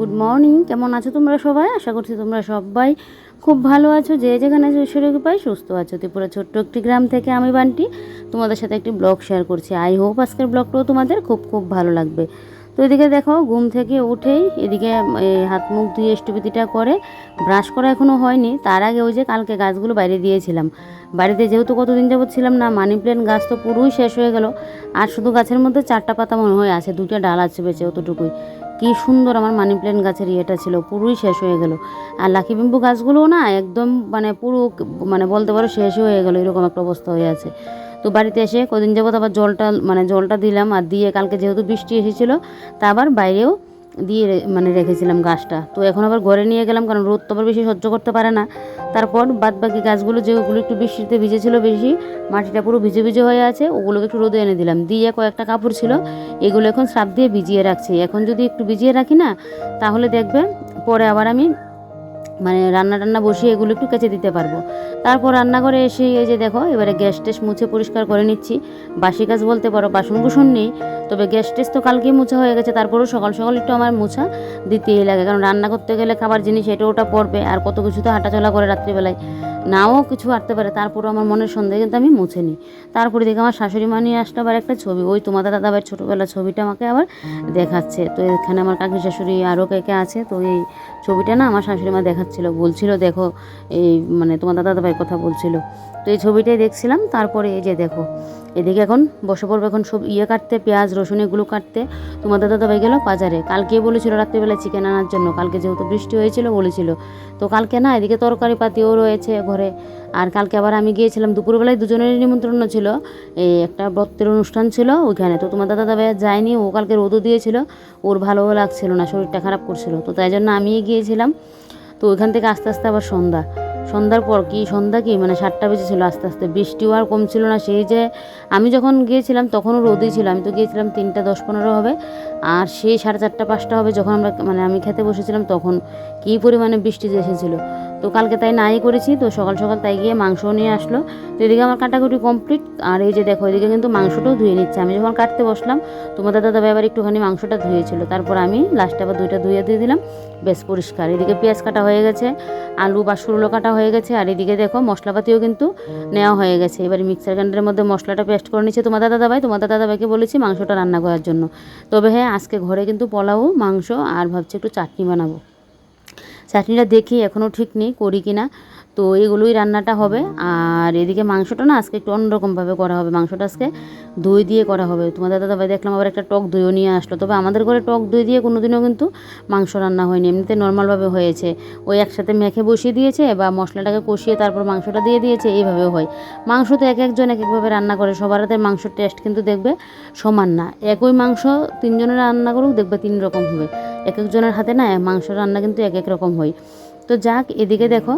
Good morning কেমন আছো তোমরা সবাই? আশা করছি তোমরা সবাই খুব ভালো আছো। যে যেখানে আছো ঈশ্বরকে পাই সুস্থ আছো। ত্রিপুরা ছোট্ট একটি গ্রাম থেকে আমি বান্টি। তোমাদের সাথে একটি ব্লগ শেয়ার করছি। আই হোপ আজকের ব্লগটাও তোমাদের খুব খুব ভালো লাগবে। তো এদিকে দেখো, ঘুম থেকে উঠেই এদিকে হাত মুখ ধুয়ে স্টুপিতিটা করে ব্রাশ করা এখনও হয়নি। তার আগে ওই যে কালকে গাছগুলো বাইরে দিয়েছিলাম। বাড়িতে যেহেতু কতদিন যাবৎ ছিলাম না, মানি প্ল্যান্ট গাছ তো পুরোই শেষ হয়ে গেল। আর শুধু গাছের মধ্যে চারটা পাতা মনে হয় আছে দুটো ডাল আছে বেঁচে, অতটুকুই। কি সুন্দর আমার মানি প্ল্যান্ট গাছের ইয়েটা ছিল, পুরোই শেষ হয়ে গেল। আর লাকি বিম্বু গাছগুলোও না একদম মানে পুরো মানে বলতে পারো শেষ হয়ে গেল, এরকম একটা অবস্থা হয়ে আছে। তো বাড়িতে এসে কদিন যাবত আবার জলটা মানে জলটা দিলাম আর দিয়ে কালকে যেহেতু বৃষ্টি এসেছিল, তা আবার বাইরেও দিয়ে মানে রেখেছিলাম গাছটা। তো এখন আবার ঘরে নিয়ে গেলাম, কারণ রোদ তো আবার বেশি সহ্য করতে পারে না। তারপর বাদ বাকি গাছগুলো যেগুলো একটু বৃষ্টিতে ভিজেছিল বেশি, মাটিটা পুরো ভিজে ভিজে হয়ে আছে, ওগুলোকে একটু রোদে এনে দিলাম। দিয়ে কয়েকটা কাপড় ছিল, এগুলো এখন সাপ দিয়ে ভিজিয়ে রাখছি। এখন যদি একটু ভিজিয়ে রাখি না, তাহলে দেখবে পরে আবার আমি মানে রান্না টান্না বসিয়ে এগুলো একটু কেচে দিতে পারব। তারপর রান্নাঘরে এসে এই যে দেখো এবারে গ্যাস টেস মুছে পরিষ্কার করে নিচ্ছি। বাসি কাজ বলতে পারো বাসন কুসন নেই। তবে গ্যাস টেস তো কালকেই মুছা হয়ে গেছে তারপরেও সকাল সকাল একটু আমার মুছা দিতেই লাগে। কারণ রান্না করতে গেলে খাবার জিনিস এটা ওটা পড়বে আর কত কিছু তো হাঁটাচলা করে রাত্রিবেলায়। নাও কিছু হাঁটতে পারে তারপরও আমার মনের সন্দেহে কিন্তু আমি মুছে নিই। তারপরে দেখে আমার শাশুড়ি মা নিয়ে আসলো আবার একটা ছবি ওই তোমাদের দাদাভাইয়ের ছোটোবেলার ছবিটা আমাকে আবার দেখাচ্ছে। তো এখানে আমার কাকি শাশুড়ি আরও কে কে আছে তো এই ছবিটা না আমার শাশুড়ি মা দেখাচ্ছিল বলছিল, দেখো, এই মানে তোমার দাদা দাদাভাইয়ের কথা বলছিল। তো এই ছবিটাই দেখছিলাম, তারপরে এই যে দেখো, এদিকে এখন বসে পড়বে এখন সব ইয়ে কাটতে, পেঁয়াজ, রসুন এগুলো কাটতে। তোমার দাদা দাদাভাই গেল বাজারে, কালকে বলেছিল রাত্রিবেলা চিকেন আনার জন্য, কালকে যেহেতু বৃষ্টি হয়েছিল বলেছিল। তো কালকে না, এদিকে তরকারি পাতিও রয়েছে ঘরে। আর কালকে আবার আমি গিয়েছিলাম, দুপুরবেলায় দুজনেরই নিমন্ত্রণ ছিল। এই একটা ব্রতের অনুষ্ঠান ছিল ওইখানে, তো তোমার দাদা দাদাভাই আর যায়নি, ও কালকে রোদও দিয়েছিল, ওর ভালোও লাগছিল না, শরীরটা খারাপ করছিল। তো তাই জন্য আমি গিয়েছিলাম। তো ওইখান থেকে আস্তে আস্তে আবার সন্ধ্যা। সন্ধ্যার পর কি, সন্ধ্যা কি? মানে সাতটা বেজেছিল আস্তে আস্তে। বৃষ্টিও আর কমছিল না। সেই যে আমি যখন গিয়েছিলাম তখনও রোদই ছিল। আমি তো গিয়েছিলাম তিনটা, দশ, পনেরো হবে। আর সেই সাড়ে চারটা, পাঁচটা হবে যখন আমরা মানে আমি খেতে বসেছিলাম তখন কী পরিমাণে বৃষ্টি এসেছিল। তো কালকে তাই নাই করেছি, তো সকাল সকাল তাই গিয়ে মাংস নিয়ে আসলো। তো এদিকে আমার কাটাকুটি কমপ্লিট আর এই যে দেখো, এদিকে কিন্তু মাংসটাও ধুয়ে নিচ্ছে। আমি যখন কাটতে বসলাম তোমার দাদা দাদা আবার একটুখানি মাংসটা ধুয়েছিল। তারপর আমি লাস্টে আবার দুইটা ধুয়ে দিয়ে দিলাম, বেশ পরিষ্কার। এদিকে পেঁয়াজ কাটা হয়ে গেছে, আলু বা শুরুলো কাটা হয়ে গেছে, আর এদিকে দেখো মশলাপাতিও কিন্তু নেওয়া হয়ে গেছে। এবার মিক্সার গ্রাইন্ডারের মধ্যে মশলাটা পেস্ট করে নিচ্ছে তোমার দাদা দাবাই তোমার দাদা দাবাইকে বলেছি মাংসটা রান্না করার জন্য। তবে হ্যাঁ আজকে ঘরে কিন্তু পোলাও, মাংস, আর ভাবছি একটু চাটনি বানাবো। চাটনিটা দেখি এখনও ঠিক নেই করি কি না তো এগুলোই রান্নাটা হবে। আর এদিকে মাংসটা না আজকে একটু অন্যরকমভাবে করা হবে। মাংসটা আজকে দই দিয়ে করা হবে। তোমাদের দাদাভাই দেখলাম আবার একটা টক দইও নিয়ে আসলো। তবে আমাদের ঘরে টক দই দিয়ে কোনোদিনও কিন্তু মাংস রান্না হয়নি। এমনিতে নর্মালভাবে হয়েছে। ওই একসাথে মেখে বসিয়ে দিয়েছে বা মশলাটাকে কষিয়ে তারপর মাংসটা দিয়ে দিয়েছে। এইভাবেও হয়। মাংস তো এক একজন এক একভাবে রান্না করে। সবার হাতের মাংসর টেস্ট কিন্তু দেখবে সমান না। একই মাংস তিনজনের রান্না করুক দেখবে তিন রকম হবে। এক একজনের হাতে না মাংস রান্না কিন্তু এক এক রকম হয়। তো যাক, এদিকে দেখো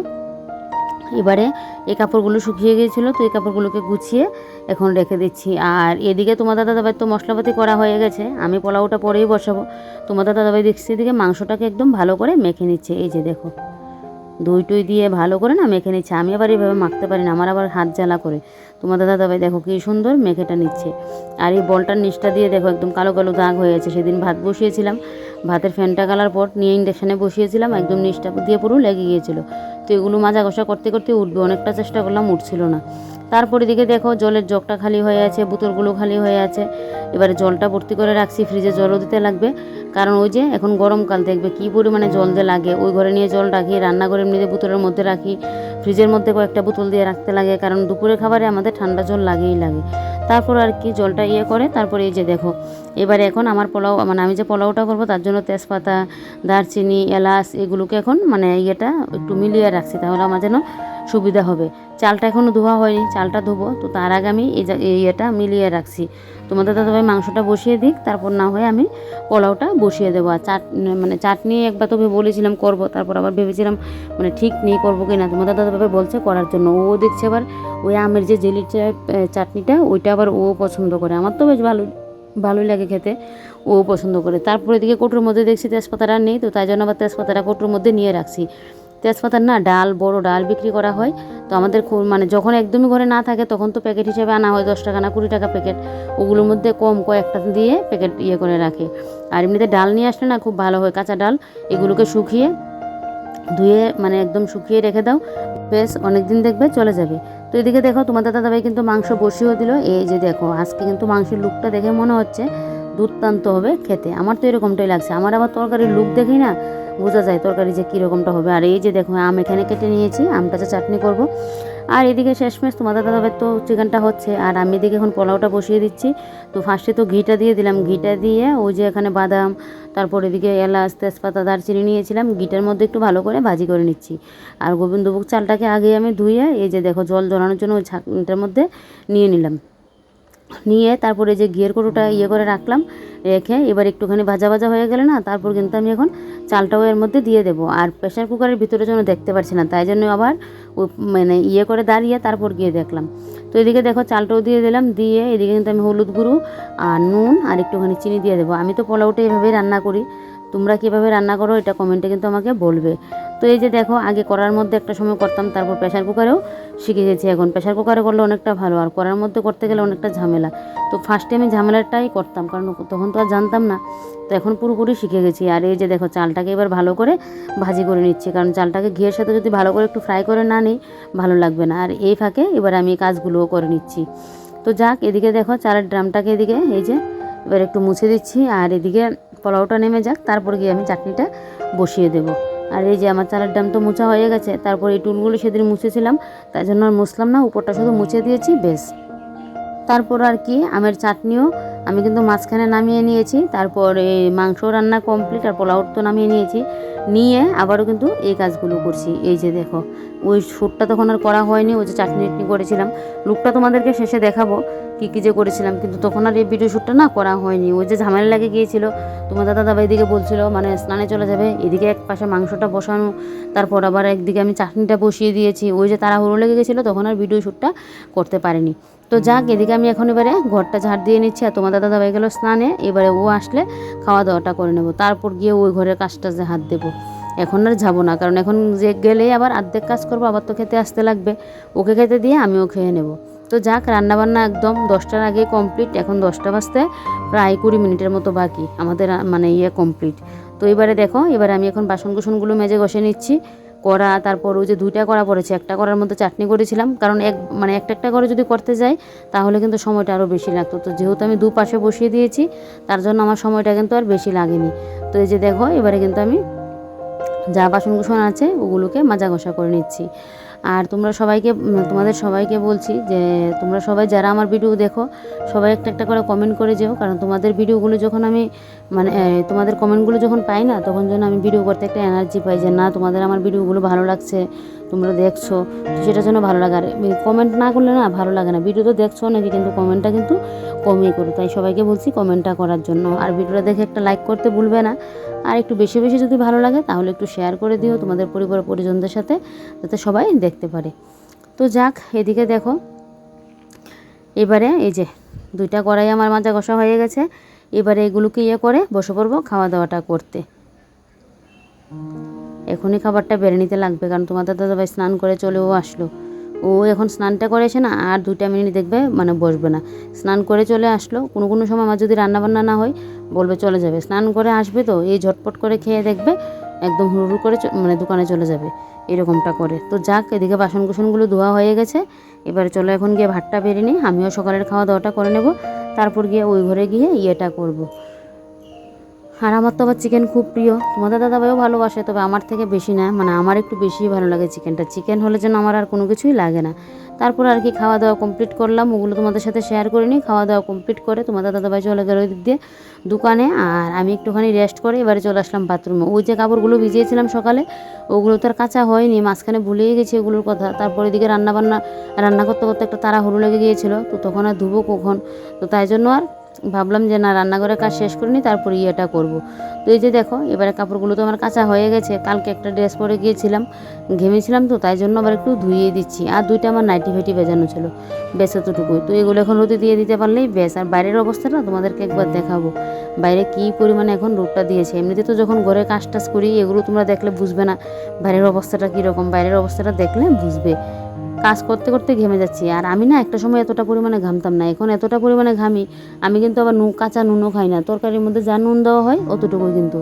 এবারে এই কাপড়গুলো শুকিয়ে গিয়েছিল, তো এই কাপড়গুলোকে গুছিয়ে এখন রেখে দিচ্ছি। আর এদিকে তোমার দাদা তো মশলাপাতি করা হয়ে গেছে, আমি পোলাওটা পরেই বসাবো। তোমার দাদা দাবাই দেখছি এদিকে মাংসটাকে একদম ভালো করে মেখে নিচ্ছে, এই যে দেখো। দই টই দিয়ে ভালো করে না মেখে নিচ্ছে, আমি আবার এইভাবে মাখতে পারি না, আমার আবার হাত জ্বালা করে। তোমার দাদা দেখো কী সুন্দর মেখেটা নিচ্ছে। আর এই বলটার নিচটা দিয়ে দেখো একদম কালো কালো দাগ হয়ে আছে, সেদিন ভাত বসিয়েছিলাম। ভাতের ফ্যানটা গালার পর নিয়ে ইন্ডাকশানে বসিয়েছিলাম, একদম নিষ্ঠা দিয়ে পুরো লেগে গিয়েছিল। তো এগুলো মাজা ঘষা করতে করতে উঠবে, অনেকটা চেষ্টা করলাম, উঠছিল না। তারপরে দিকে দেখো, জলের জগটা খালি হয়ে আছে, বোতলগুলো খালি হয়ে আছে। এবারে জলটা ভর্তি করে রাখছি, ফ্রিজে জলও দিতে লাগবে। কারণ ওই যে এখন গরমকাল, দেখবে কী পরিমাণে জল দিয়ে লাগে। ওই ঘরে নিয়ে জল রাখি রান্নাঘরে এমনিতে বোতলের মধ্যে রাখি। ফ্রিজের মধ্যে কয়েকটা বোতল দিয়ে রাখতে লাগে, কারণ দুপুরে খাবারে আমাদের ঠান্ডা জল লাগেই লাগে। তারপর আর কি জলটা ইয়ে করে, তারপরে এই যে দেখো, এবারে এখন আমার পোলাও মানে আমি যে পোলাওটা করব তার জন্য তেজপাতা, দারচিনি, এলাচ, এগুলোকে এখন মানে ইয়েটা একটু মিলিয়ে রাখছি, তাহলে আমার যেন সুবিধা হবে। চালটা এখনও ধোয়া হয়নি, চালটা ধোবো। তো তার আগে আমি এই ইয়েটা মিলিয়ে রাখছি। তোমাদের দাদাভাই মাংসটা বসিয়ে দিক, তারপর না হয় আমি পোলাওটা বসিয়ে দেবো। আর চাট মানে চাটনি একবার তো বলেছিলাম করব, তারপর আবার ভেবেছিলাম মানে ঠিক নেই করব কি না। তোমাদের দাদাভাই বলছে করার জন্য। ও দেখছে আবার ওই আমের যে জেলির চাটনিটা, ওইটা আবার ও পছন্দ করে। আমার তো বেশ ভালো, ভালোই লাগে খেতে। ও পছন্দ করে। তারপরে এদিকে কৌটোর মধ্যে দেখছি তেজপাতাটা নেই, তো তাই জন্য আবার তেজপাতাটা কৌটোর মধ্যে নিয়ে রাখছি। তেজপাতার না ডাল, বড় ডাল বিক্রি করা হয়। তো আমাদের মানে যখন একদমই ঘরে না থাকে তখন তো প্যাকেট হিসেবে আনা হয়, দশ টাকা না কুড়ি টাকা প্যাকেট। ওগুলোর মধ্যে কম কয়েকটা দিয়ে প্যাকেট ইয়ে করে রাখে। আর এমনিতে ডাল নিয়ে আসলে না খুব ভালো হয়, কাঁচা ডাল এগুলোকে শুকিয়ে ধুয়ে মানে একদম শুকিয়ে রেখে দাও। বেশ অনেক দিন দেখবে চলে যাবে। তো এদিকে দেখো তোমার দাদা দাদাভাই কিন্তু মাংস বসিয়েও দিল। এই যে দেখো, আজকে কিন্তু মাংসের লুকটা দেখে মনে হচ্ছে দুর্দান্ত হবে খেতে। আমার তো এরকমটাই লাগছে। আমার আবার তরকারির লুক দেখেই না বোঝা যায় তরকারি যে কীরকমটা হবে। আর এই যে দেখো, আম এখানে কেটে নিয়েছি, আমটা যে চাটনি করব। আর এদিকে শেষমেশ তোমার দাদা দাদাভাই তো চিকেনটা হচ্ছে, আর আমি এদিকে এখন পোলাওটা বসিয়ে দিচ্ছি। তো ফার্স্টে তো ঘিটা দিয়ে দিলাম। ঘিটা দিয়ে ওই যে এখানে বাদাম, তারপর এদিকে এলাচ, তেজপাতা, দারচিনি নিয়েছিলাম। ঘিটার মধ্যে একটু ভালো করে ভাজি করে নিচ্ছি। আর গোবিন্দভোগ চালটাকে আগে আমি ধুয়ে এই যে দেখো জল জড়ানোর জন্য ওই ছাকনিটার মধ্যে নিয়ে নিলাম। নিয়ে তারপরে যে ঘিয়ের কৌটোটা ইয়ে করে রাখলাম, রেখে এবার একটুখানি ভাজা ভাজা হয়ে গেলে না, তারপর কিন্তু আমি এখন চালটাও এর মধ্যে দিয়ে দেবো। আর প্রেশার কুকারের ভিতরে যেন দেখতে পারছি না, তাই জন্য আবার মানে ইয়ে করে দাঁড়িয়ে তারপর গিয়ে দেখলাম। তো এদিকে দেখো চালটাও দিয়ে দিলাম, দিয়ে এদিকে কিন্তু আমি হলুদ গুঁড়ো আর নুন আর একটুখানি চিনি দিয়ে দেবো। আমি তো পোলাওটা এভাবেই রান্না করি, তোমরা কীভাবে রান্না করো এটা কমেন্টে কিন্তু আমাকে বলবে। তো এই যে দেখো, আগে করার মধ্যে একটা সময় করতাম, তারপর প্রেশার কুকারেও শিখে গেছি। এখন প্রেশার কুকারে করলে অনেকটা ভালো, আর করার মধ্যে করতে গেলে অনেকটা ঝামেলা। তো ফার্স্টে আমি ঝামেলাটাই করতাম, কারণ তখন তো আর জানতাম না। তো এখন পুরোপুরি শিখে গেছি। আর এই যে দেখো, চালটাকে এবার ভালো করে ভাজি করে নিচ্ছি, কারণ চালটাকে ঘিয়ের সাথে যদি ভালো করে একটু ফ্রাই করে না নিই, ভালো লাগবে না। আর এই ফাঁকে এবার আমি কাজগুলোও করে নিচ্ছি। তো যাক, এদিকে দেখো, চালের ড্রামটাকে এদিকে এই যে এবার একটু মুছে দিচ্ছি, আর এদিকে পোলাওটা নেমে যাক, তারপর গিয়ে আমি চাটনিটা বসিয়ে দেবো। আর এই যে আমার চালের ডাম তো মোছা হয়ে গেছে, তারপর এই টুলগুলো সেদিন মুছেছিলাম, তাই জন্য আর মুছলাম না, উপরটা শুধু মুছে দিয়েছি, বেশ। তারপর আর কি, আমের চাটনিও আমি কিন্তু মাঝখানে নামিয়ে নিয়েছি, তারপর মাংস রান্না কমপ্লিট আর পোলাও তো নামিয়ে নিয়েছি। নিয়ে আবারও কিন্তু এই কাজগুলো করছি। এই যে দেখো, ওই শ্যুটটা তখন আর করা হয়নি, ওই যে চাটনি টাটনি করেছিলাম। লুকটা তোমাদেরকে শেষে দেখাবো কী কী যে করেছিলাম, কিন্তু তখন আর এই ভিডিও শ্যুটটা না করা হয়নি। ওই যে ঝামেলা লেগে গিয়েছিল তোমার দাদা দাবা এদিকে বলছিল মানে স্নানে চলে যাবে, এদিকে এক পাশে মাংসটা বসানো, তারপর আবার একদিকে আমি চাটনিটা বসিয়ে দিয়েছি। ওই যে তারা তাড়াহুড়ো লেগে গেছিল তখন আর ভিডিও শ্যুটটা করতে পারিনি। তো যাক, এদিকে আমি এখন এবারে ঘরটা ঝাড় দিয়ে নিচ্ছি আর তোমার দাদা দাবাই গেলো স্নানে। এবারে ও আসলে খাওয়া দাওয়াটা করে নেব। তারপর গিয়ে ওই ঘরের কাজটা যে হাত দেবো। এখন আর যাব না, কারণ এখন যে গেলেই আবার অর্ধেক কাজ করব, আবার তো খেতে আসতে লাগবে। ওকে খেতে দিয়ে আমিও খেয়ে নেব। তো যাক, রান্নাবান্না একদম দশটার আগে কমপ্লিট। এখন দশটা বাজতে প্রায় কুড়ি মিনিটের মতো বাকি। আমাদের মানে ইয়ে কমপ্লিট। তো এবারে দেখো, এবারে আমি এখন বাসন কুসনগুলো মেজে ঘষে নিচ্ছি। কড়া তারপর ওই যে দুইটা করা পড়েছে, একটা করার মধ্যে চাটনি করেছিলাম, কারণ এক মানে একটা একটা করে যদি করতে যাই, তাহলে কিন্তু সময়টা আরও বেশি লাগতো। তো যেহেতু আমি দু পাশে বসিয়ে দিয়েছি, তার জন্য আমার সময়টা কিন্তু আর বেশি লাগেনি। তো এই যে দেখো, এবারে কিন্তু আমি যা বাসন কুসন আছে, ওগুলোকে মাজা ঘষা করে নিচ্ছি। আর তোমরা সবাইকে তোমাদের সবাইকে বলছি যে তোমরা সবাই যারা আমার ভিডিও দেখো, সবাই একটা একটা করে কমেন্ট করে যেও, কারণ তোমাদের ভিডিওগুলো যখন আমি মানে তোমাদের কমেন্টগুলো যখন পাই না, তখন যেন আমি ভিডিও করতে একটা এনার্জি পাই যে না, তোমাদের আমার ভিডিওগুলো ভালো লাগছে, তোমরা দেখছ সেটার জন্য ভালো লাগে। আর কমেন্ট না করলে না ভালো লাগে না। ভিডিও তো দেখছ নাকি কিন্তু কমেন্টটা কিন্তু কমই করো। তাই সবাইকে বলছি কমেন্টটা করার জন্য। আর ভিডিওটা দেখে একটা লাইক করতে ভুলবে না। আর একটু বেশি বেশি যদি ভালো লাগে, তাহলে একটু শেয়ার করে দিও তোমাদের পরিবার পরিজনদের সাথে, যাতে সবাই দেখতে পারে। তো যাক, এদিকে দেখো, এবারে এই যে দুইটা কড়াই আমার মাজা কষা হয়ে গেছে, এবারে এগুলোকে ইয়ে করে বসে পড়ব খাওয়া দাওয়াটা করতে। এখনই খাবারটা বেড়ে নিতে লাগবে, কারণ তোমাদের দাদাভাই স্নান করে চলেও আসলো। ও এখন স্নানটা করেছে না আর দুইটা মিনিট দেখবে মানে বসবে না। স্নান করে চলে আসলো। কোনো কোনো সময় আমার যদি রান্নাবান্না না হয়, বলবে চলে যাবে। স্নান করে আসবে তো, এই ঝটপট করে খেয়ে দেখবে, একদম হুড় হুড় করে মানে দোকানে চলে যাবে, এরকমটা করে। তো যাক, এদিকে বাসন কুসনগুলো ধোয়া হয়ে গেছে। এবারে চলো এখন গিয়ে ভাতটা বেড়ে নিই। আমিও সকালের খাওয়া দাওয়াটা করে নেব। তারপর গিয়ে ওই ঘরে গিয়ে ইয়েটা করব। আর আমার তো আবার চিকেন খুব প্রিয়। তোমাদের দাদাভাইও ভালোবাসে, তবে আমার থেকে বেশি না। মানে আমার একটু বেশি ভালো লাগে চিকেনটা চিকেন হলে যেন আমার আর কোনো কিছুই লাগে না। তারপর আর কি খাওয়া দাওয়া কমপ্লিট করলাম। ওগুলো তোমাদের সাথে শেয়ার করে নিই খাওয়া দাওয়া কমপ্লিট করে তোমাদের দাদাভাই চলে গেল ওই দিক দিয়ে দোকানে। আর আমি একটুখানি রেস্ট করে এবারে চলে আসলাম বাথরুমে ওই যে কাপড়গুলো ভিজিয়েছিলাম সকালে, ওগুলো তো আর কাঁচা হয়নি। মাঝখানে ভুলেই গেছি ওগুলোর কথা। তারপর এদিকে রান্না বান্না রান্না করতে করতে একটা তারা তাড়াহুড়ো লেগে গিয়েছিল। তো তখন আর ধুবো কখন? তো তাই জন্য আর ভাবলাম যে না, রান্নাঘরের কাজ শেষ করিনি তারপর ইয়েটা করব। তো এই যে দেখো, এবারে কাপড়গুলো তো আমার কাঁচা হয়ে গেছে। কালকে একটা ড্রেস পরে গিয়েছিলাম, ঘেমেছিলাম তো, তাই জন্য আবার একটু ধুয়ে দিচ্ছি। আর দুইটা আমার নাইটি ফাইটি বেজানো ছিল, বেশ এতটুকুই। তো এগুলো এখন রোদে দিয়ে দিতে পারলেই বেশ। আর বাইরের অবস্থাটা তোমাদেরকে একবার দেখাবো। বাইরে কী পরিমাণে এখন রোদটা দিয়েছে। এমনিতে তো যখন ঘরে কাজ টাজ করি, এগুলো তোমরা দেখলে বুঝবে না, বাইরের অবস্থাটা কীরকম। বাইরের অবস্থাটা দেখলে বুঝবে। কাজ করতে করতে ঘেমে যাচ্ছি। আর আমি না একটা সময় এতটা পরিমাণে ঘামতাম না। এখন এতটা পরিমাণে ঘামি, আমি কিন্তু আবার নুন, কাঁচা নুনও খাই না। তরকারির মধ্যে যা নুন দেওয়া হয় অতটুকু কিন্তু।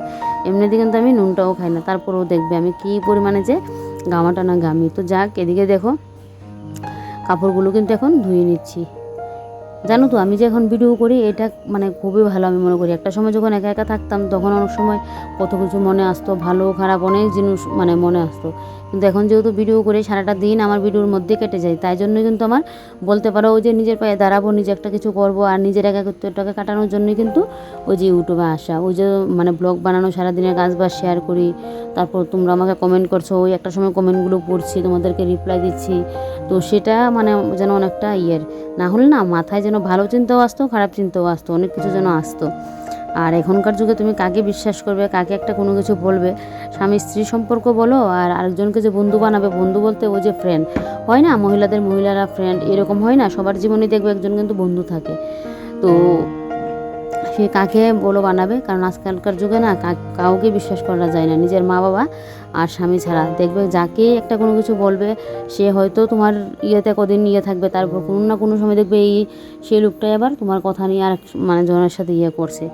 এমনিতে কিন্তু আমি নুনটাও খাই না। তারপরেও দেখবে আমি কী পরিমাণে যে ঘামাটা না ঘামি। তো যাক, এদিকে দেখো, কাপড়গুলো কিন্তু এখন ধুয়ে নিচ্ছি। জানো তো, আমি যে এখন ভিডিও করি, এটা মানে খুবই ভালো আমি মনে করি। একটা সময় যখন একা একা থাকতাম, তখন অনেক সময় কত কিছু মনে আসতো, ভালো, খারাপ অনেক জিনিস মানে মনে আসতো। কিন্তু এখন যেহেতু ভিডিও করে, সারাটা দিন আমার ভিডিওর মধ্যে কেটে যায়। তাই জন্য কিন্তু আমার বলতে পারো, ওই যে নিজের পায়ে দাঁড়াবো, নিজে একটা কিছু করব, আর নিজের একাকিত্বটাকে কাটানোর জন্যই কিন্তু ওই যে ইউটিউবে আসা। ওই যে মানে ব্লগ বানানো, সারাদিনের কাজ বাজ শেয়ার করি। তারপর তোমরা আমাকে কমেন্ট করছ, ওই একটা সময় কমেন্টগুলো পড়ছি, তোমাদেরকে রিপ্লাই দিচ্ছি। তো সেটা মানে যেন অনেকটা ইয়ের। না হলে না, মাথায় যেন ভালো চিন্তাও আসতো, খারাপ চিন্তাও আসতো, অনেক কিছু যেন আসতো। আর এখনকার যুগে তুমি কাকে বিশ্বাস করবে, কাকে একটা কোনো কিছু বলবে? স্বামী স্ত্রী সম্পর্ক বলো, আর আরেকজনকে যে বন্ধু বানাবে, বন্ধু বলতে ও যে ফ্রেন্ড হয় না, মহিলাদের মহিলারা ফ্রেন্ড এরকম হয় না, সবার জীবনে দেখবে একজন কিন্তু বন্ধু থাকে। তো সে কাকে বলো বানাবে? কারণ আজকালকার যুগে না কাউকে বিশ্বাস করা যায় না। নিজের মা বাবা আর স্বামী ছাড়া। দেখবে যাকে একটা কোনো কিছু বলবে, সে হয়তো তোমার ইয়েতে কদিন ইয়ে থাকবে তারপর কোনো না কোনো সময় দেখবে এই, সেই লোকটাই আবার তোমার কথা নিয়ে আর মানে জনের সাথে ইয়ে করছে।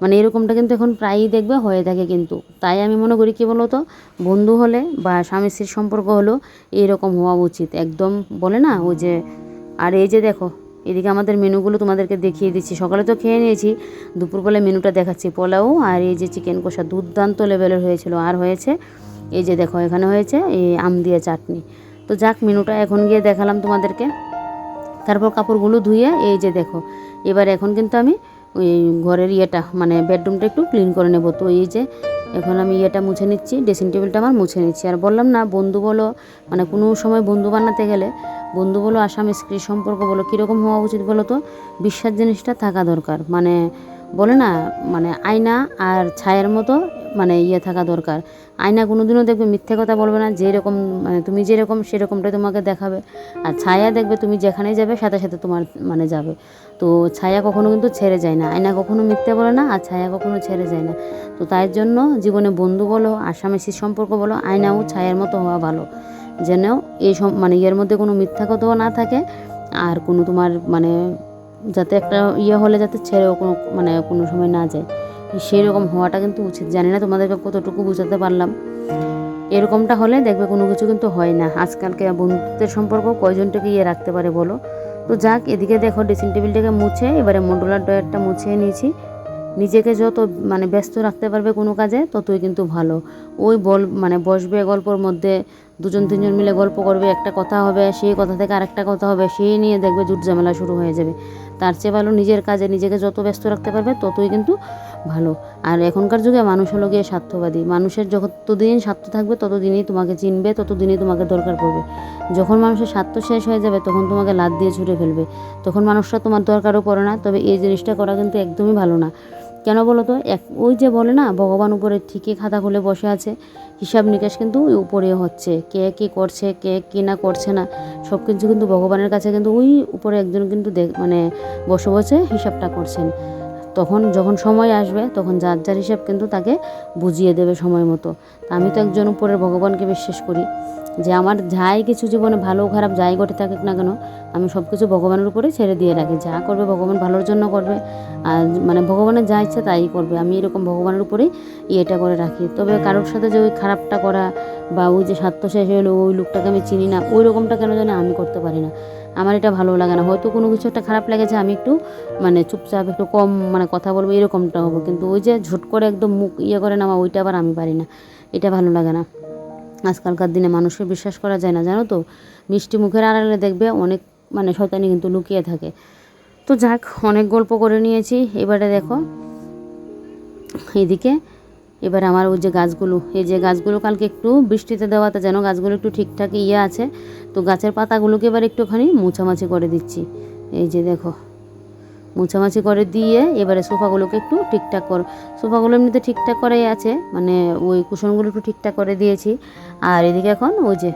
মানে এরকমটা কিন্তু এখন প্রায়ই দেখবে হয়ে থাকে কিন্তু। তাই আমি মনে করি কী বলো তো বন্ধু হলে বা স্বামী স্ত্রীর সম্পর্ক হলো এইরকম হওয়া উচিত। একদম বলে না ওই যে, আর এই যে দেখো এদিকে আমাদের মেনুগুলো তোমাদেরকে দেখিয়ে দিচ্ছি। সকালে তো খেয়ে নিয়েছি দুপুরবেলা মেনুটা দেখাচ্ছি, পোলাও আর এই যে চিকেন কষা দুর্দান্ত লেভেলের হয়েছিল। আর হয়েছে, এই যে দেখো, এখানে হয়েছে এই আম দিয়ে চাটনি। তো যাক, মেনুটা এখন গিয়ে দেখালাম তোমাদেরকে। তারপর কাপড়গুলো ধুয়ে, এই যে দেখো, এবার এখন কিন্তু আমি ওই ঘরের ইয়েটা মানে বেডরুমটা একটু ক্লিন করে নেব। তো এই যে এখন আমি ইয়েটা মুছে নিচ্ছি ড্রেসিং টেবিলটা আমার মুছে নিচ্ছি। আর বললাম না, বন্ধু বলো মানে কোনো সময় বন্ধু বানাতে গেলে, বন্ধু বলো আসামি স্ত্রী সম্পর্ক বলো, কীরকম হওয়া উচিত বলো তো? বিশ্বাস জিনিসটা থাকা দরকার। মানে বলে না মানে আয়না আর ছায়ের মতো মানে ইয়ে থাকা দরকার। আয়না কোনোদিনও দেখবে মিথ্যে কথা বলবে না, যেরকম মানে তুমি যেরকম, সেরকমটাই তোমাকে দেখাবে। আর ছায়া দেখবে তুমি যেখানেই যাবে, সাথে সাথে তোমার মানে যাবে। তো ছায়া কখনো কিন্তু ছেড়ে যায় না। আয়না কখনো মিথ্যে বলে না আর ছায়া কখনো ছেড়ে যায় না। তো তাই জন্য জীবনে বন্ধু বলো আসামেসির সম্পর্ক বলো আয়নাও ছায়ার মতো হওয়া ভালো। যেন এই মানে ইয়ের মধ্যে কোনো মিথ্যা কথাও না থাকে আর কোনো তোমার মানে যাতে একটা ইয়ে হলে যাতে ছেড়েও কোনো মানে কোনো সময় না যায়। সেই রকম হওয়াটা কিন্তু উচিত। জানি না তোমাদেরকে কতটুকু বোঝাতে পারলাম। এরকমটা হলে দেখবে কোনো কিছু কিন্তু হয় না। আজকালকে বন্ধুত্বের সম্পর্ক কয়জনটাকে ইয়ে রাখতে পারে বলো? তো যাক, এদিকে দেখো ড্রেসিং টেবিলটাকে মুছে, এবারে মন্ডলার ডয়ারটা মুছে নিয়েছি। নিজেকে যত মানে ব্যস্ত রাখতে পারবে কোনো কাজে, ততই কিন্তু ভালো। ওই বল মানে বসবে গল্পর মধ্যে দুজন তিনজন মিলে গল্প করবে, একটা কথা হবে, সেই কথা থেকে আরেকটা কথা হবে, সেই নিয়ে দেখবে জুট ঝামেলা শুরু হয়ে যাবে। তার চেয়ে ভালো নিজের কাজে নিজেকে যত ব্যস্ত রাখতে পারবে, ততই কিন্তু ভালো। আর এখনকার যুগে মানুষ হলো গিয়ে স্বার্থবাদী। মানুষের যতদিন স্বার্থ থাকবে, ততদিনই তোমাকে চিনবে, ততদিনই তোমাকে দরকার পড়বে। যখন মানুষের স্বার্থ শেষ হয়ে যাবে, তখন তোমাকে লাদ দিয়ে ছুটে ফেলবে। তখন মানুষরা তোমার দরকারও পড়ে না, তবে এই জিনিসটা করা কিন্তু একদমই ভালো না। কেন বলো তো? এক, ওই যে বলে না, ভগবান উপরে ঠিকই খাতা খুলে বসে আছে, হিসাব নিকাশ কিন্তু ওই উপরে হচ্ছে। কে কি করছে, কে কী না করছে না, সব কিছু কিন্তু ভগবানের কাছে কিন্তু ওই উপরে একজন কিন্তু মানে বসে বসে হিসাবটা করছেন। তখন যখন সময় আসবে, তখন যার যার হিসাব কিন্তু তাকে বুঝিয়ে দেবে সময় মতো। আমি তো একজন উপরের ভগবানকে বিশ্বাস করি যে আমার যাই কিছু জীবনে ভালো খারাপ যাই ঘটে থাকুক না কেন, আমি সব কিছু ভগবানের উপরে ছেড়ে দিয়ে রাখি। যা করবে ভগবান ভালোর জন্য করবে, আর মানে ভগবানের যা ইচ্ছা তাই করবে। আমি এরকম ভগবানের উপরেই ইয়েটা করে রাখি। তবে কারোর সাথে যে ওই খারাপটা করা বা ওই যে স্বার্থ শেষ হলো ওই লোকটাকে আমি চিনি না, ওই রকমটা কেন জানি আমি করতে পারি না। আমার এটা ভালো লাগে না। হয়তো কোনো কিছু একটা খারাপ লেগেছে, আমি একটু মানে চুপচাপ একটু কম মানে কথা বলব, এরকমটা হব। কিন্তু ওই যে ঝুট করে একদম মুখ ইয়ে করে নেওয়া ওইটা আবার আমি পারি না। এটা ভালো লাগে না। আজকালকার দিনে মানুষকে বিশ্বাস করা যায় না, জানো তো? মিষ্টি মুখের আড়ালে দেখবে অনেক মানে শয়তানি কিন্তু লুকিয়ে থাকে। তো যাক, অনেক গল্প করে নিয়েছি। এবারে দেখো, এদিকে এবার আমার ওই যে গাছগুলো, এই যে গাছগুলো কালকে একটু বৃষ্টিতে দেওয়াতে যেন গাছগুলো একটু ঠিকঠাক ইয়ে আছে, তো গাছের পাতাগুলোকে এবার একটুখানি মোছামাছি করে দিচ্ছি। এই যে দেখো, মোছামাছি করে দিয়ে এবারে সোফাগুলোকে একটু ঠিকঠাক কর, সোফাগুলো এমনিতে ঠিকঠাক করাই আছে মানে ওই কুশনগুলো একটু ঠিকঠাক করে দিয়েছি। আর এদিকে এখন ওই যে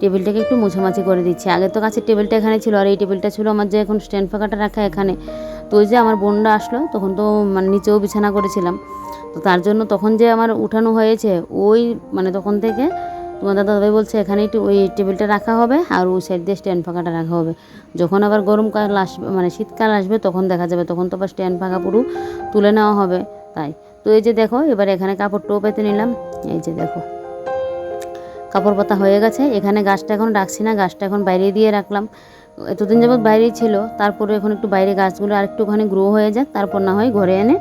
টেবিলটাকে একটু মোছামাছি করে দিচ্ছি। আগে তো কাছের টেবিলটা এখানে ছিল, আর এই টেবিলটা ছিল আমার যে এখন স্ট্যান্ড ফাঁকাটা রাখা এখানে। তো ওই যে আমার বোনরা আসলো, তখন তো মানে নিচেও বিছানা করেছিলাম। তো তার জন্য তখন যে আমার উঠানো হয়েছে, ওই মানে তখন থেকে তোমার দাদাভাই বলছে এখানে একটু ওই টেবিলটা রাখা হবে আর ওই সাইড দিয়ে স্ট্যান্ড ফাঁকাটা রাখা হবে। যখন আবার গরমকাল আসবে মানে শীতকাল আসবে, তখন দেখা যাবে, তখন তো আবার স্ট্যান্ড ফাঁকা পুরো তুলে নেওয়া হবে, তাই। তো এই যে দেখো, এবার এখানে কাপড়টাও পেতে নিলাম। এই যে দেখো, কাপড় পাতা হয়ে গেছে। এখানে গাছটা এখন রাখছি না, গাছটা এখন বাইরে দিয়ে রাখলাম। এতদিন যাবৎ বাইরেই ছিল, তারপরে এখন একটু বাইরে গাছগুলো আর একটুখানি গ্রো হয়ে যাক, তারপর না হয় ঘরে এনে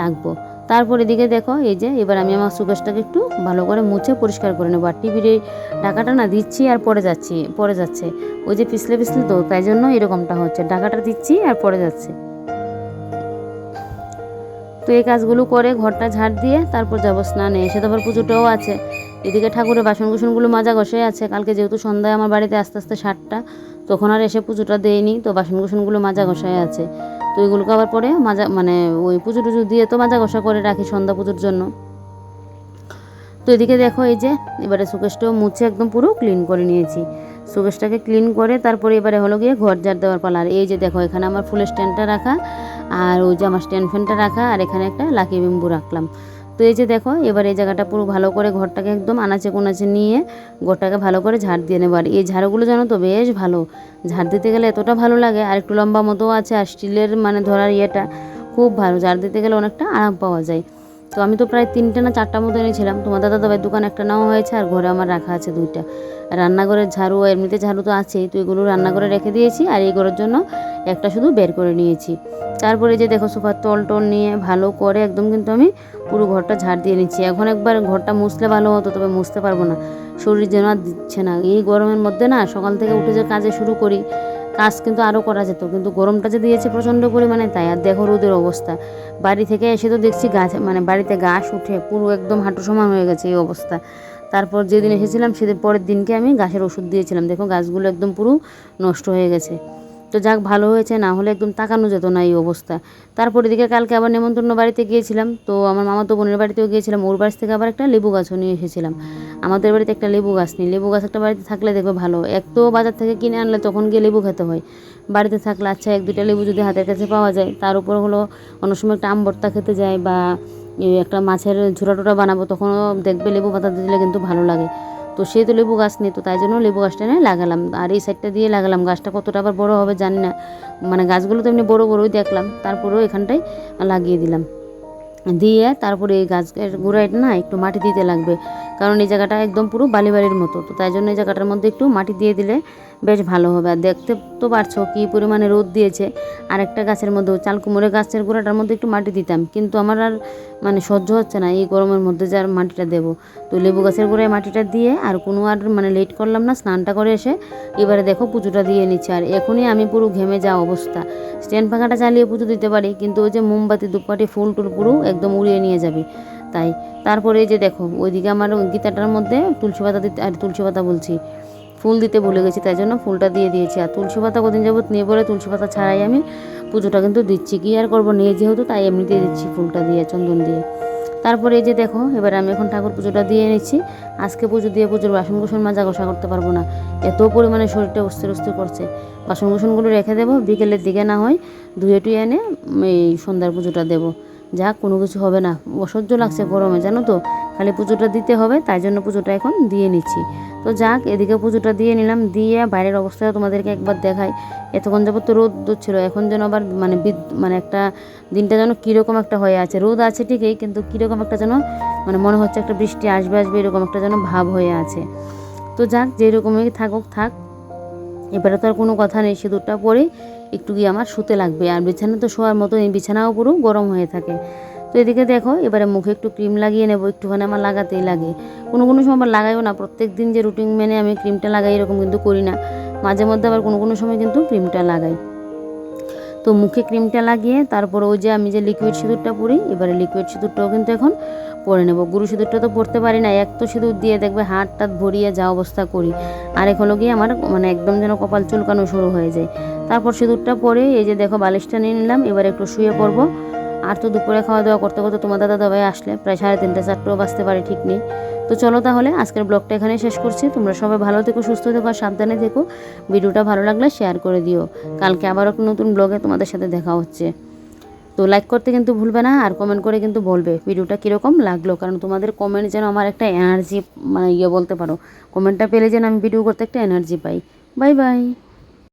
রাখব। তারপর এদিকে দেখো, এই যে এবার আমি আমার সুগাসটাকে একটু ভালো করে মুছে পরিষ্কার করে নেব। আর টিভির এই ডাকাটা না দিচ্ছি আর পরে যাচ্ছি, পরে যাচ্ছে। ওই যে পিছলে পিছলে তো, তাই জন্য এরকমটা হচ্ছে। ডাকাটা দিচ্ছি আর পরে যাচ্ছে। তো এই কাজগুলো করে ঘরটা ঝাড় দিয়ে তারপর যাব স্নানে। এসে তো আবার পুজোটাও আছে। এদিকে ঠাকুরের বাসন কুসনগুলো মাজা ঘষে আছে। কালকে যেহেতু সন্ধ্যায় আমার বাড়িতে আস্তে আস্তে সাতটা তখন আর এসে পুজোটা দেয়নি, তো বাসন কুসনগুলো মাজা ঘষায় আছে। তো এগুলোকে আবার পরে মাজা মানে ওই পুজো টুজো দিয়ে তো মাজা ঘষা করে রাখি সন্ধ্যা পুজোর জন্য। তো এদিকে দেখো এই যে, এবারে সুকেশটাও মুছে একদম পুরো ক্লিন করে নিয়েছি। সুকেশটাকে ক্লিন করে তারপরে এবারে হলো গিয়ে ঘর ঝাড় দেওয়ার পালা। আর এই যে দেখো, এখানে আমার ফুলের স্ট্যান্ডটা রাখা, আর ওই যে আমার স্ট্যান্ড ফ্যানটা রাখা, আর এখানে একটা লাকি বিম্বু রাখলাম। তো এই যে দেখো, এবার এই জায়গাটা পুরো ভালো করে ঘরটাকে একদম আনাচে কোনাচে নিয়ে ঘরটাকে ভালো করে ঝাড় দিয়ে নেব। আর এই ঝাড়গুলো জানো তো বেশ ভালো। ঝাড় দিতে গেলে এতটা ভালো লাগে, আর একটু লম্বা মতো আছে, আর স্টিলের মানে ধরার ইয়েটা খুব ভালো। ঝাড় দিতে গেলে অনেকটা আরাম পাওয়া যায়। তো আমি তো প্রায় তিনটে না চারটা মতো এনেছিলাম। তোমার দাদা ভাই দোকান একটা নেওয়া হয়েছে, আর ঘরে আমার রাখা আছে দুইটা। রান্নাঘরের ঝাড়ু, এমনিতে ঝাড়ু তো আছেই, তো এগুলো রান্নাঘরে রেখে দিয়েছি আর এই ঘরের জন্য একটা শুধু বের করে নিয়েছি। তারপরে যে দেখো সোফার তল টল নিয়ে ভালো করে একদম কিন্তু আমি পুরো ঘরটা ঝাড় দিয়ে নিচ্ছি। এখন একবার ঘরটা মুছলে ভালো হতো, তবে মুছতে পারব না। শরীর যেন আর দিচ্ছে না। এই গরমের মধ্যে না সকাল থেকে উঠে যে কাজে শুরু করি, কাজ কিন্তু আরও করা যেত। কিন্তু গরমটা যে দিয়েছে প্রচণ্ড পরিমাণে তাই, আর দেখো রোদের অবস্থা। বাড়ি থেকে এসে তো দেখছি গাছ মানে বাড়িতে গাছ উঠে পুরো একদম হাঁটু সমান হয়ে গেছে এই অবস্থা। তারপর যেদিন এসেছিলাম, সেদিন পরের দিনকে আমি গাছের ওষুধ দিয়েছিলাম। দেখো, গাছগুলো একদম পুরো নষ্ট হয়ে গেছে। তো যাক, ভালো হয়েছে, না হলে একদম তাকানো যেত না এই অবস্থা। তারপর এদিকে কালকে আবার নেমন্তন্ন বাড়িতে গিয়েছিলাম। তো আমার মামা তো বোনের বাড়িতেও গিয়েছিলাম। ওর বাড়ি থেকে আবার একটা লেবু গাছও নিয়ে এসেছিলাম। আমাদের বাড়িতে একটা লেবু গাছ নেই। লেবু গাছ একটা বাড়িতে থাকলে দেখবে ভালো। এক তো বাজার থেকে কিনে আনলে তখন গিয়ে লেবু খেতে হয়। বাড়িতে থাকলে আচ্ছা এক দুটা লেবু যদি হাতের কাছে পাওয়া যায়, তার উপর হলো অন্য সময় একটা আমবর্তা খেতে যায় বা একটা মাছের ঝোড়া টোটা বানাবো, তখনও দেখবে লেবু পাতা দিলে কিন্তু ভালো লাগে। তো সে তো লেবু গাছ নেই, তো তাই জন্য লেবু গাছটা নিয়ে লাগালাম। আর এই সাইডটা দিয়ে লাগালাম, গাছটা কতটা আবার বড় হবে জানি না। মানে গাছগুলো তো এমনি বড়ো বড়োই দেখলাম, তারপরেও এখানটায় লাগিয়ে দিলাম। দিয়ে তারপরে এই গাছের গোড়ায় না একটু মাটি দিতে লাগবে, কারণ এই জায়গাটা একদম পুরো বালি বাড়ির মতো। তো তাই জন্য এই জায়গাটার মধ্যে একটু মাটি দিয়ে দিলে বেশ ভালো হবে। আর দেখতে তো পারছ কী পরিমাণে রোদ দিয়েছে। আর একটা গাছের মধ্যে চাল কুমড়ে গাছের গোড়াটার মধ্যে একটু মাটি দিতাম। কিন্তু আমার আর মানে সহ্য হচ্ছে না এই গরমের মধ্যে যে আর মাটিটা দেবো। তো লেবু গাছের গোড়ায় মাটিটা দিয়ে আর কোনো আর মানে লেট করলাম না, স্নানটা করে এসে এবারে দেখো পুজোটা দিয়ে নিচ্ছে। আর এখনই আমি পুরো ঘেমে যাওয়া অবস্থা। স্ট্যান্ড পাখাটা চালিয়ে পুজো দিতে পারি, কিন্তু ওই যে মোমবাতি দুপাটি, ফুল টুল পুরো একদম উড়িয়ে নিয়ে যাবে। তাই, তারপরে যে দেখো, ওইদিকে আমার গীতাটার মধ্যে তুলসী পাতা দিতে আর তুলসী পাতা বলছি। ফুল দিতে ভুলে গেছি, তাই জন্য ফুলটা দিয়ে দিয়েছি। আর তুলসী পাতা কদিন যাবত নিয়ে বলে তুলসী পাতা ছাড়াই আমি পুজোটা কিন্তু দিচ্ছি। কি আর করব? নিয়ে যেহেতু, তাই এমনিতেই দিচ্ছি ফুলটা দিয়ে, চন্দন দিয়ে। তারপরে এই যে দেখো, এবার আমি এখন ঠাকুর পুজোটা দিয়ে নিচ্ছি আজকে পুজো দিয়ে পুজোর বাসন কুসন মাজা কষা করতে পারব না। এত পরিমাণে শরীরটা অস্থির অস্থির করছে। বাসন কুসনগুলো রেখে দেবো, বিকেলের দিকে না হয় ধুয়ে টুয়ে এনে এই সন্ধ্যার পুজোটা দেবো। যাক কোনো কিছু হবে না। অসহ্য লাগছে গরমে, জানো তো? খালি পুজোটা দিতে হবে, তাই জন্য পুজোটা এখন দিয়ে নিচ্ছি। তো যাক, এদিকে পুজোটা দিয়ে নিলাম, দিয়ে বাইরের অবস্থাটা তোমাদেরকে একবার দেখাই। এতক্ষণ যাবত তো রোদ ছিল এখন যেন আবার মানে মানে একটা দিনটা যেন কীরকম একটা হয়ে আছে। রোদ আছে ঠিকই, কিন্তু কীরকম একটা যেন মানে মনে হচ্ছে একটা বৃষ্টি আসবে আসবে, এরকম একটা যেন ভাব হয়ে আছে। তো যাক, যেরকমই থাকুক, থাক। এবারে তো আর কোনো কথা নেই, সিঁদুরটা পরে একটু গিয়ে আমার শুতে লাগবে। আর বিছানা তো শোয়ার মতো এই বিছানাও পুরো গরম হয়ে থাকে। তো এদিকে দেখো, এবারে মুখে একটু ক্রিম লাগিয়ে নেব, একটুখানি আমার লাগাতেই লাগে। কোনো কোনো সময় লাগাইও না, প্রত্যেক দিন যে রুটিন মেনে আমি ক্রিমটা লাগাই এরকম কিন্তু করি না। মাঝে মধ্যে আবার কোনো কোনো সময় কিন্তু ক্রিমটা লাগাই। তো মুখে ক্রিমটা লাগিয়ে তারপর ওই যে আমি যে লিকুইড সিঁদুরটা পরি, এবারে লিকুইড সিঁদুরটাও কিন্তু এখন পরে নেব। গুরু সিঁদুরটা তো পরতে পারি না, এক তো সিঁদুর দিয়ে দেখবে হাত টাত ভরিয়ে যা অবস্থা করি। আর এখনও গিয়ে আমার মানে একদম যেন কপাল চুলকানো শুরু হয়ে যায়। তারপর সিঁদুরটা পরে, এই যে দেখো বালিশটা নিয়ে নিলাম, এবার একটু শুয়ে পড়ব। আর তো দুপুরে খাওয়া দাওয়া করতে করতে তোমার দাদা দাবাই আসলে, প্রায় সাড়ে তিনটে, চারটেও বাজতে পারে, ঠিক নেই। তো চলো তাহলে আজকের ব্লগটা এখানে শেষ করছি। তোমরা সবাই ভালো থেকো, সুস্থ থেকো আর সাবধানে থেকো। ভিডিওটা ভালো লাগলে শেয়ার করে দিও। কালকে আবার একটা নতুন ব্লগে তোমাদের সাথে দেখা হচ্ছে। তো লাইক করতে কিন্তু ভুলবে না আর কমেন্ট করে কিন্তু বলবে ভিডিওটা কীরকম লাগল। কারণ তোমাদের কমেন্ট যেন আমার একটা এনার্জি মানে ইয়ে বলতে পারো কমেন্টটা পেলে যেন আমি ভিডিও করতে একটা এনার্জি পাই। Bye bye